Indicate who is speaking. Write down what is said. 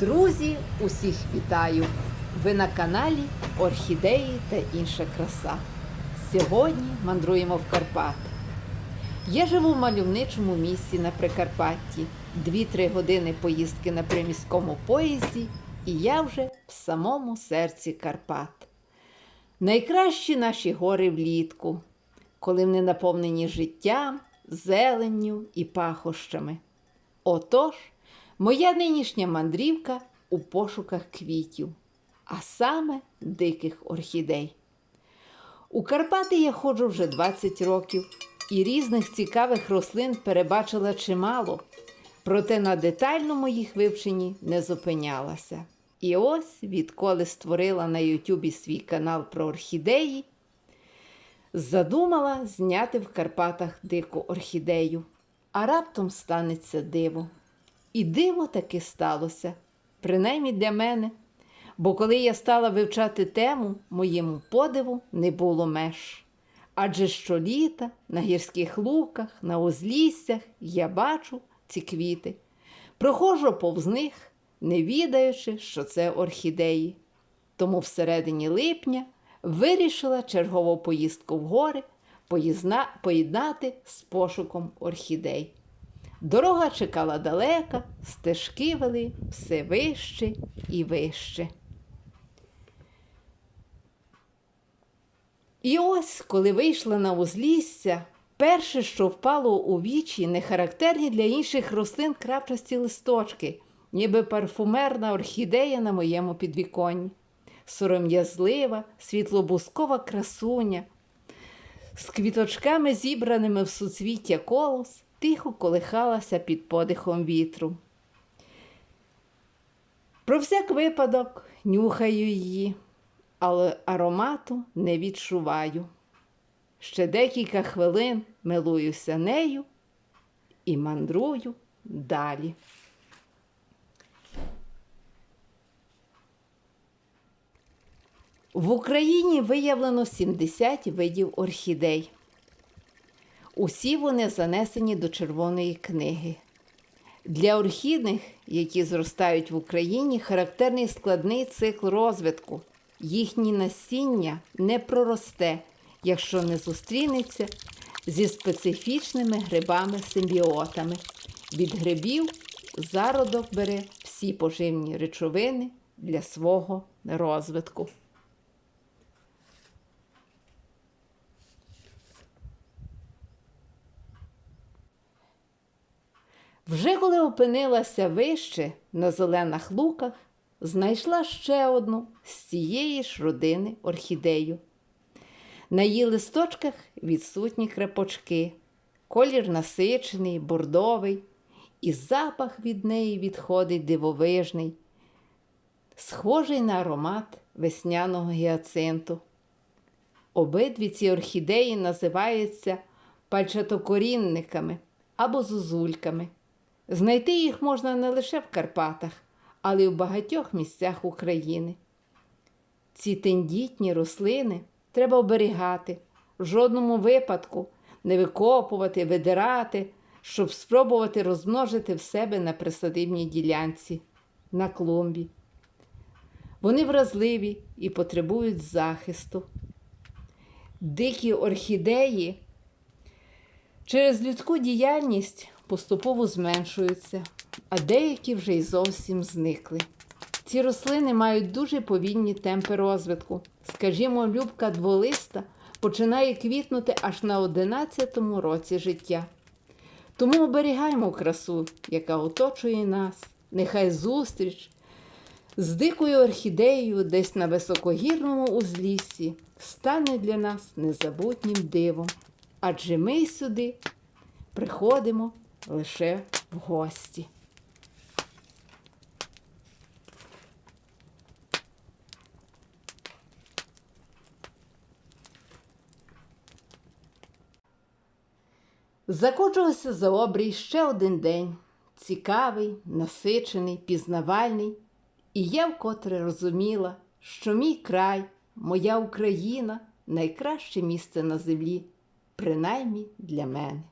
Speaker 1: Друзі, усіх вітаю! Ви на каналі Орхідеї та інша краса. Сьогодні мандруємо в Карпати. Я живу в мальовничому місці на Прикарпатті. Дві-три години поїздки на приміському поїзді, і я вже в самому серці Карпат. Найкращі наші гори влітку, коли вони наповнені життям, зеленню і пахощами. Отож, моя нинішня мандрівка у пошуках квітів, а саме диких орхідей. У Карпати я ходжу вже 20 років і різних цікавих рослин перебачила чимало, проте на детальному їх вивченні не зупинялася. І ось, відколи створила на Ютубі свій канал про орхідеї, задумала зняти в Карпатах дику орхідею, а раптом станеться диво. І диво таки сталося, принаймні для мене. Бо коли я стала вивчати тему, моєму подиву не було меж. Адже щоліта на гірських луках, на узліссях я бачу ці квіти. Проходжу повз них, не відаючи, що це орхідеї. Тому всередині липня вирішила чергову поїздку в гори поєднати з пошуком орхідей. Дорога чекала далека, стежки вели все вище і вище. І ось, коли вийшла на узлісся, перше, що впало у вічі, нехарактерні для інших рослин крапчасті листочки, ніби парфумерна орхідея на моєму підвіконні. Сором'язлива, світлобускова красуня, з квіточками, зібраними в суцвіття колос, тихо колихалася під подихом вітру. Про всяк випадок нюхаю її, але аромату не відчуваю. Ще декілька хвилин милуюся нею і мандрую далі. В Україні виявлено 70 видів орхідей. Усі вони занесені до Червоної книги. Для орхідних, які зростають в Україні, характерний складний цикл розвитку. Їхнє насіння не проросте, якщо не зустрінеться зі специфічними грибами-симбіотами. Від грибів зародок бере всі поживні речовини для свого розвитку. Вже коли опинилася вище на зелених луках, знайшла ще одну з цієї ж родини орхідею. На її листочках відсутні крепочки, колір насичений, бордовий, і запах від неї відходить дивовижний, схожий на аромат весняного гіацинту. Обидві ці орхідеї називаються пальчатокорінниками або зозульками. Знайти їх можна не лише в Карпатах, але й у багатьох місцях України. Ці тендітні рослини треба оберігати, в жодному випадку не викопувати, видирати, щоб спробувати розмножити в себе на присадибній ділянці, на клумбі. Вони вразливі і потребують захисту. Дикі орхідеї через людську діяльність поступово зменшуються, а деякі вже й зовсім зникли. Ці рослини мають дуже повільні темпи розвитку. Скажімо, любка дволиста починає квітнути аж на 11-му році життя. Тому оберігаємо красу, яка оточує нас. Нехай зустріч з дикою орхідеєю десь на високогірному узліссі стане для нас незабутнім дивом. Адже ми сюди приходимо лише в гості. Закочувався за обрій ще один день, цікавий, насичений, пізнавальний, і я вкотре розуміла, що мій край, моя Україна найкраще місце на землі, принаймні для мене.